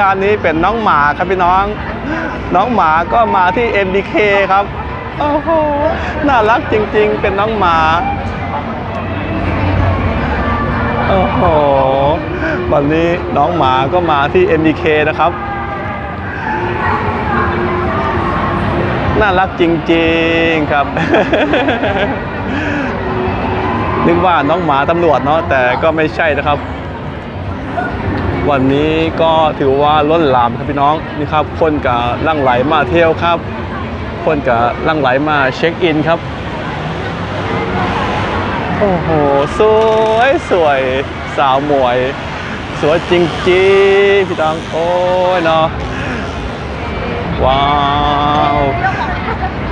ด้านนี้เป็นน้องหมาครับพี่น้อง น้องหมาก็มาที่ MBK ครับโอ้โหน่ารักจริงๆ เป็นน้องหมาโอ้โหวันนี้น้องหมาก็มาที่ MBK นะครับ น่ารักจริงๆครับ นึกว่าน้องหมาตำรวจเนาะแต่ก็ไม่ใช่นะครับ วันนี้ก็ถือว่าล้นหลามครับพี่น้องนี่ครับคนกับลั่งไหลมาเที่ยวครับ คนกับลั่งไหลมาเช็คอินครับโอ้โหสวยสวยสาวหมวย สวยจริงๆพี่น้องโอ้ยเนาะว้าว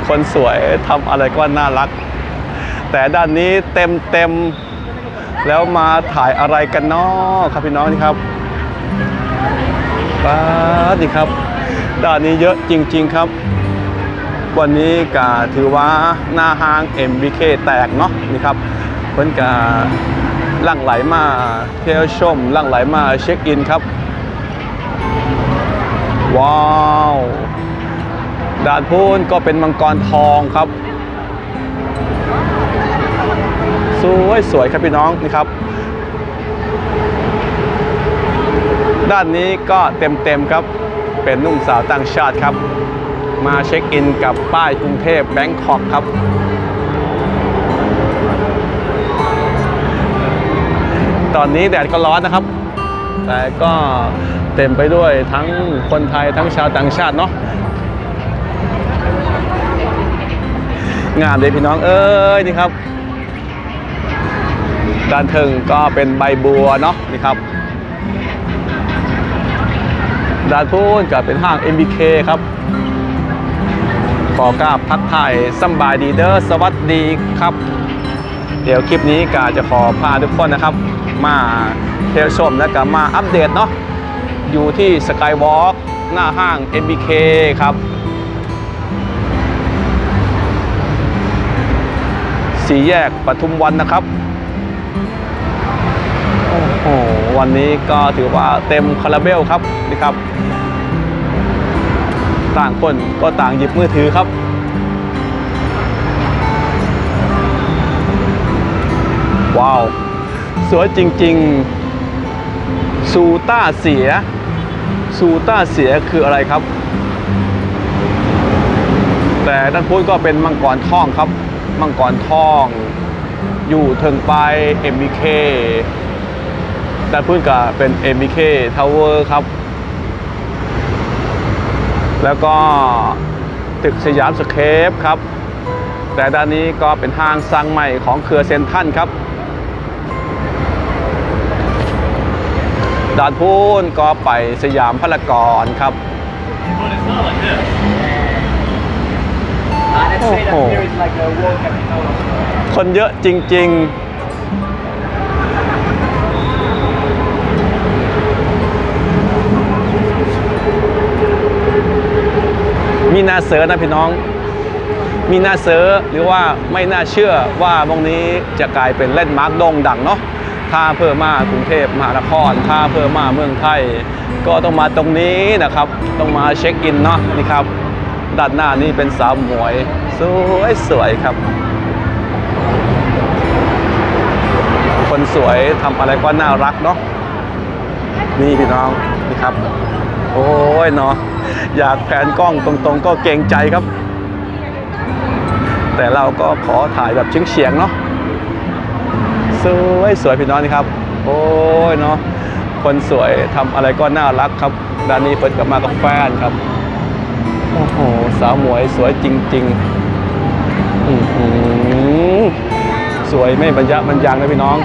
คนสวยทำอะไรก็น่ารัก แต่ด้านนี้เต็มเต็มแล้วมาถ่ายอะไรกันเนาะครับพี่น้องนี่ครับ ป้าดนี่ครับด้านนี้เยอะจริง ๆครับ วันนี้ก็ถือว่าหน้าห้าง MBK แตกเนาะนี่ครับเพิ่นก็ลั่งไหลมาเที่ยวชมลั่งไหลมาเช็คอินครับ ว้าวด่านพูนก็เป็นมังกรทองครับ สวยสวยครับพี่น้องนี่ครับ ด้านนี้ก็เต็มๆครับ เป็นนุ่มสาวต่างชาติครับ มาเช็คอินกับป้ายกรุงเทพแบงคอกครับตอนนี้แดดก็ร้อนนะครับ แต่ก็เต็มไปด้วยทั้งคนไทยทั้งชาวต่างชาติเนาะ งามเลยพี่น้องเอ้ยนี่ครับด้านถึงก็เป็นใบบัวเนาะนี่ครับ ด้านพูนก็เป็นห้าง MBK ครับขอกราบพักทายสำบายดีเดอร์สวัสดีครับ เดี๋ยวคลิปนี้กาจะขอพาทุกคนนะครับ มาเที่ยวชมและก็มาอัปเดตเนาะอยู่ที่สกายวอล์กหน้าห้าง MBK ครับ สี่แยกปทุมวันนะครับ วันนี้ก็ถือว่าเต็มคาราเบลครับนี่ครับ ต่างคนก็ต่างหยิบมือถือครับว้าว สวยจริงๆ ซูต้าเสีย ซูต้าเสียคืออะไรครับ แต่ด้านพุ้นก็เป็นมังกรทองครับ มังกรทอง อยู่เทิงไป MBK ด้านพุ้นก็เป็น MBK Tower ครับ แล้วก็ตึกสยามสเคปครับ แต่ด้านนี้ก็เป็นห้างสร้างใหม่ของเครือเซนทันครับด้านพูนก็ไปสยามพารากอนครับคนเยอะจริง ๆ มีน่า เสือนะพี่น้อง มีน่าเสือหรือว่าไม่น่าเชื่อว่าวงนี้จะกลายเป็นเล่นมาร์กโด่งดังเนาะถ้าเพิ่มมากรุงเทพมหานครถ้าเพิ่มมาเมืองไทย ก็ต้องมาตรงนี้นะครับ ต้องมาเช็คอินเนาะนี่ครับ ด้านหน้านี่เป็นสาวหมวย สวยสวยครับ คนสวยทำอะไรก็น่ารักเนาะนี่พี่น้องนี่ครับ โอ้ยเนาะ อยากแผนกล้องตรงๆ ก็เกรงใจครับ แต่เราก็ขอถ่ายแบบเฉียงๆเนาะสวยสวยพี่น้องครับ โอ้ยเนาะคนสวยทำอะไรก็น่ารักครับด้านนี้เปิดกลับมากับแฟนครับ โอ้โห สาวหมวยสวยจริงๆอือสวยไม่บรรยะบรรยังนะพี่น้อง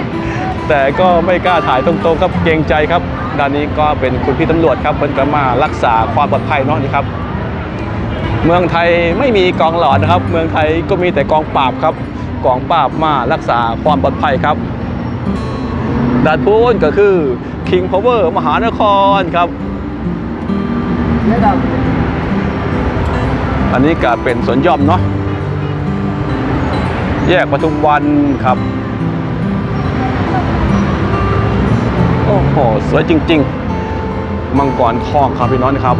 แต่ก็ไม่กล้าถ่ายตรงๆครับเกรงใจครับ ด้านนี้ก็เป็นคุณพี่ตำรวจครับเพิ่นก็มารักษาความปลอดภัยเนาะนี่ครับ เมืองไทยไม่มีกองหลอดนะครับ เมืองไทยก็มีแต่กองปราบครับกองปราบมารักษาความปลอดภัยครับด้านพูนก็คือ King Power มหานครครับอันนี้ก็เป็นสวนหย่อมเนาะแยกปทุมวันครับ โอ้โหสวยจริง ๆ มังกรทองครับพี่น้องนะครับ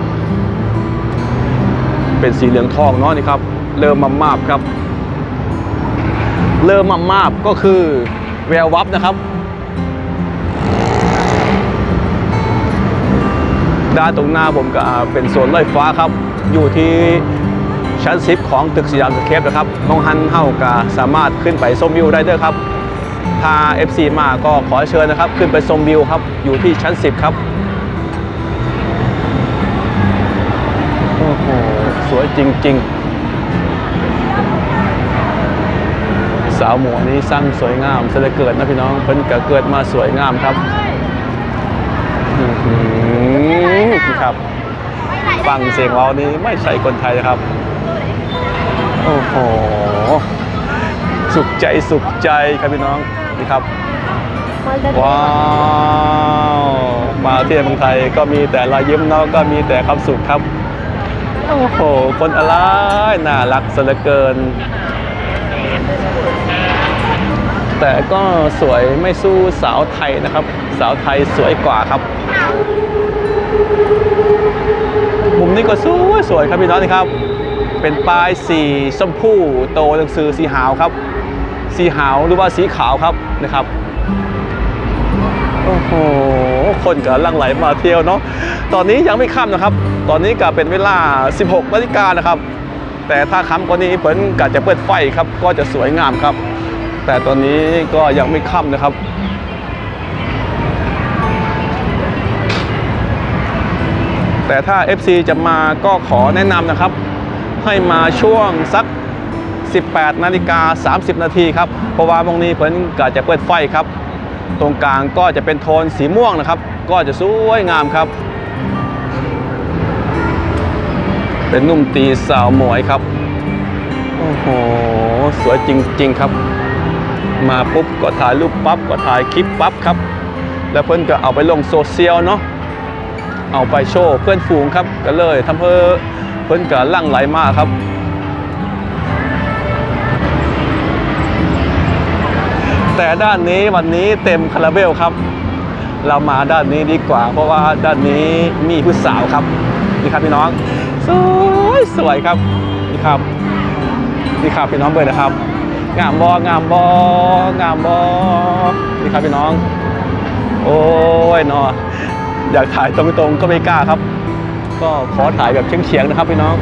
เป็นสีเหลืองทองเนาะนี่ครับ เริ่มมามาบครับ เริ่มมามาบก็คือแวววับนะครับ ด้านตรงหน้าผมก็เป็นสวนลอยฟ้าครับ อยู่ที่ชั้น 10 ของตึกสยามสเคปนะครับมองหันเฮากาสามารถขึ้นไปชมวิวได้เด้อครับ ถ้า FC มาก็ขอเชิญนะครับ ขึ้นไปชมวิวครับ อยู่ที่ชั้น 10 ครับ โอ้โห สวยจริง ๆ สาวหมวยนี้สร้างสวยงามเสยเหลือเกิดนะพี่น้องเพิ่นกเกิดมาสวยงามครับอือครับ ฟังเสียงเรานี้ไม่ใช่คนไทยนะครับ โอ้โห สุขใจสุขใจครับพี่น้อง นี่ครับ ว้าวมาเที่ยวเมืองไทยก็มีแต่รอยยิ้มเนาะก็มีแต่ความสุขครับ โอ้โห คนอะไรน่ารักซะเหลือเกิน แต่ก็สวยไม่สู้สาวไทยนะครับ สาวไทยสวยกว่าครับมุมนี้ก็สวยสวยครับพี่น้องนี่ครับ เป็นป้ายสีชมพูโตหนังสือสีหาวครับ สีหาวหรือว่าสีขาวครับนะครับโอ้โหคนกำลังไหลมาเที่ยวเนาะตอนนี้ยังไม่ค่ำนะครับ ตอนนี้ก็เป็นเวลา 16นาฬิกานะครับ แต่ถ้าค่ำกว่านี้เพิ่นก็จะเปิดไฟครับ ก็จะสวยงามครับ แต่ตอนนี้ก็ยังไม่ค่ำนะครับแต่ถ้า FC จะมาก็ขอแนะนำนะครับ ให้มาช่วงสัก 18นาฬิกา30 นาทีครับเพราะว่าตรงนี้เพิ่นก็จะเปิดไฟครับ ตรงกลางก็จะเป็นโทนสีม่วงนะครับ ก็จะสวยงามครับ เป็นนุ่มตีสาวหมวยครับโอ้โหสวยจริง ๆครับ มาปุ๊บก็ถ่ายรูปปั๊บก็ถ่ายคลิปปั๊บครับ แล้วเพิ่นก็เอาไปลงโซเชียลเนาะเอาไปโชว์เพื่อนฝูงครับก็เลยทำเพื่อเพิ่นก็ลั่งไหลมากครับ แต่ด้านนี้วันนี้เต็มคาราเบลครับ เรามาด้านนี้ดีกว่า เพราะว่าด้านนี้มีผู้สาวครับนี่ครับพี่น้อง สวยสวยครับนี่ครับนี่ครับพี่น้องเบิร์นะครับ งามบองามบองามบอนี่ครับพี่น้อง โอ้ยนาะอยากถ่ายตรงๆก็ไม่กล้าครับ ก็ขอถ่ายแบบเฉียงๆนะครับพี่น้อง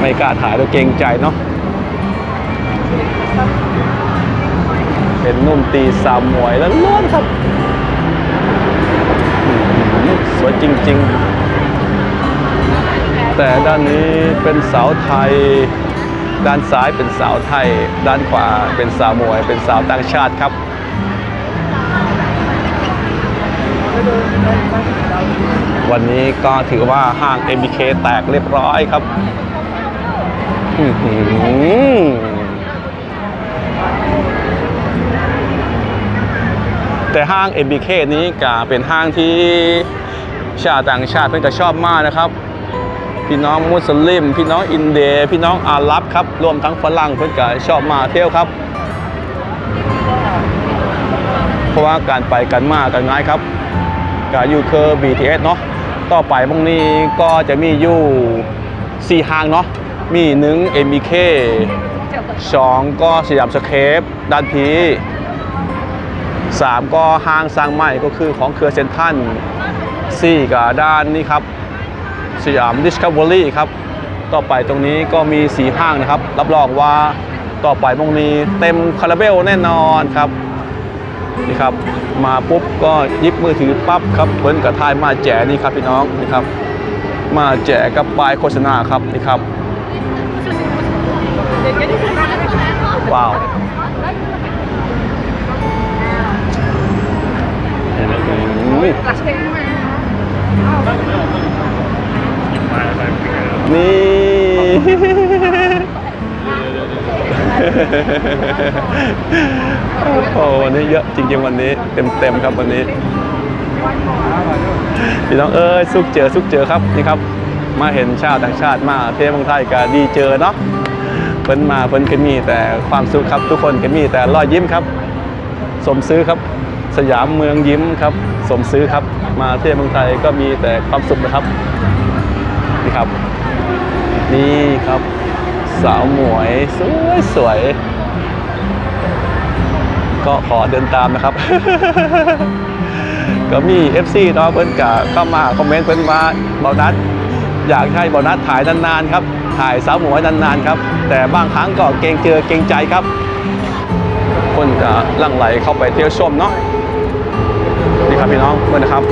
ไม่กล้าถ่ายแล้วเกรงใจเนาะ เป็นนุ่มตีสามหมวยแล้วล้วนครับ สวยจริง ๆ แต่ด้านนี้เป็นสาวไทย ด้านซ้ายเป็นสาวไทย ด้านขวาเป็นสาวมวย เป็นสาวต่างชาติครับวันนี้ก็ถือว่าห้าง MBK แตกเรียบร้อยครับ อือ แต่ห้าง MBK นี้ก็เป็นห้างที่ชาวต่างชาติเพื่อนก็ชอบมากนะครับ พี่น้องมุสลิม พี่น้องอินเดีย พี่น้องอาหรับครับ รวมทั้งฝรั่งเพื่อนก็ชอบมาเที่ยวครับ เพราะว่าการไปกันมากกันง่ายครับก็อยู่คือ BTS เนาะต่อไปพรุ่งนี้ก็จะมีอยู่ 4 ห้างเนาะมีหนึ่ง MBK สองก็สยามสเคปด้านพี สามก็ห้างสร้างใหม่ก็คือของเครือเซนทันสี่ก็ด้านนี้ครับสยาม Discovery ครับ ต่อไปตรงนี้ก็มีสีห้างนะครับ รับรองว่าต่อไปพรุ่งนี้เต็มคาราเบลแน่นอนครับนี่ครับ มาปุ๊บก็ยิบมือถือปั๊บครับเพิ่นกับทายมาแจกนี่ครับพี่น้องนี่ครับ มาแจกกับปลายโฆษณาครับนี่ครับ ว้าวอืม มาอะไรคุยกั นนี่ โอ้วันนี้เยอะจริงๆวันนี้เต็มๆครับวันนี้พี่น้องเอ้ยสุกเจอสุกเจอครับนี่ครับ มาเห็นชาวต่างชาติมาเที่ยวเมืองไทยก็ดีเจอเนาะเพิ่นมาเพิ่นก็มีแต่ความสุขครับทุกคนก็มีแต่รอยยิ้มครับ สมซื้อครับ สยามเมืองยิ้มครับ สมซื้อครับมาเที่ยวเมืองไทยก็มีแต่ความสุขนะครับนี่ครับ นี่ครับ สาวหมวยสวยสวยก็ขอเดินตามนะครับ ก็มี FC เนาะเพิ่นกะเข้ามาคอมเมนต์เพิ่นมาเบานัด อยากให้เบานัดถ่ายนานๆครับ ถ่ายสาวหมวยนานๆครับ แต่บางครั้งก็เกรงเจอเกรงใจครับ คนจะลั่งไหลเข้าไปเที่ยวชมเนาะ พี่น้องเพื่อนนะครับ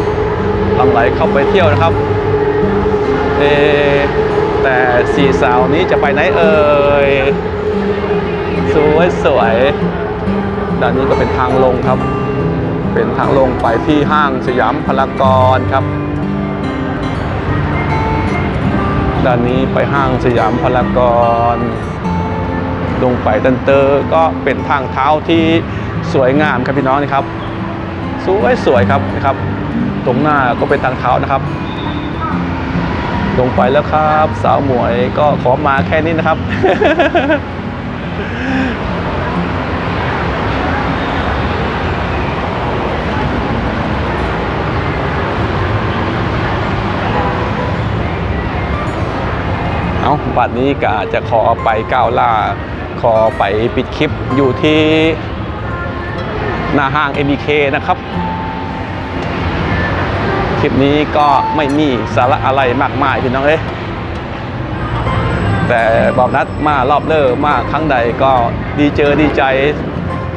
หลั่งไหลเข้าไปเที่ยวนะครับเอแต่สี่สาวนี้จะไปไหนเอ่ยสวยสวยด้านนี้ก็เป็นทางลงครับ เป็นทางลงไปที่ห้างสยามพารากอนครับด้านนี้ไปห้างสยามพารากอนลงไปดันเตอร์ก็เป็นทางเท้าที่สวยงามครับพี่น้องนะครับ สวยสวยครับนะครับ ตรงหน้าก็เป็นทางเท้านะครับ ลงไปแล้วครับ สาวหมวยก็ขอมาแค่นี้นะครับ เอาบัดนี้ก็จะขอไปก้าวล่า ขอไปปิดคลิปอยู่ที่ หน้าห้าง MBK นะครับ คลิปนี้ก็ไม่มีสาระอะไรมากมายพี่น้องเอ้แต่บอบนัดมารอบเลอมาครั้งใดก็ดีเจอดีใจ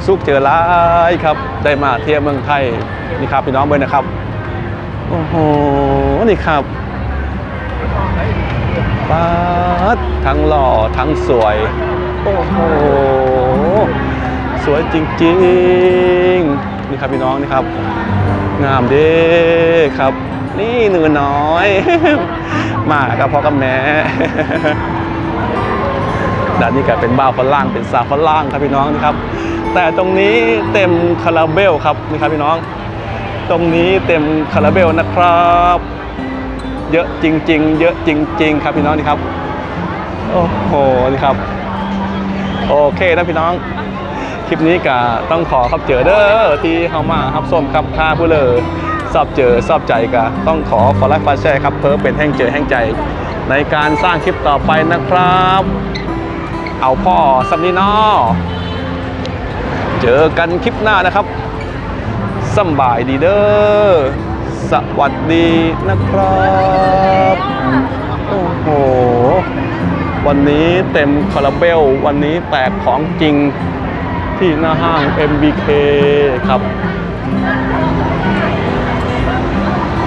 สุขเจอร้ายครับ ได้มาเที่ยวเมืองไทยนี่ครับพี่น้องเบยนะครับโอ้โหนี่ครับป๊าดทั้งหล่อทั้งสวย โอ้โห สวยจริงๆ นี่ครับพี่น้องนี่ครับ งามเด้ครับ นี่หนูน้อย มากับพ่อกับแม่ด้านนี้ก็เป็นบ้าฝรั่งเป็นสาวฝรั่งครับพี่น้องนี่ครับ แต่ตรงนี้เต็มคาราเบลครับนี่ครับพี่น้อง ตรงนี้เต็มคาราเบลนะครับ เยอะจริง ๆ เยอะจริง ๆ ครับพี่น้องนี่ครับ โอ้โหนี่ครับ โอเคนะพี่น้อง ลิปนี้ก็ต้องขอขอบเจอเด้อที่เข้ามาครับส้มครับค่าผู้เลอสอบเจอสอบใจก็ต้องขอขอไลค์ขอแชร์ครับเพื่อเป็นแห่งเจอแห่งใจ ในการสร้างคลิปต่อไปนะครับ เอาพ่อสัมนีนอเจอกันคลิปหน้านะครับสบายดีเด้อสวัสดีนะครับโอ้โหวันนี้เต็มคาราเบล วันนี้แตกของจริง ที่หน้าห้าง MBK ครับ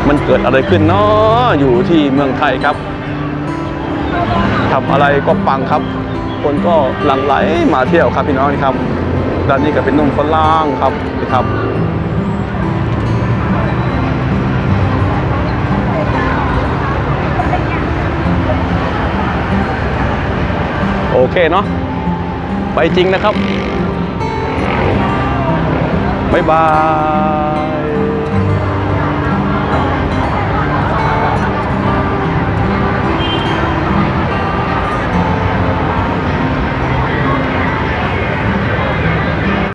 มันเกิดอะไรขึ้นเนาะอยู่ที่เมืองไทยครับทำอะไรก็ปังครับ คนก็หลั่งไหลมาเที่ยวครับพี่น้องนี่ครับด้านนี้ก็เป็นนุ่มฝรั่งครับนี่ครับโอเคเนาะไปจริงนะครับ บ๊ายบาย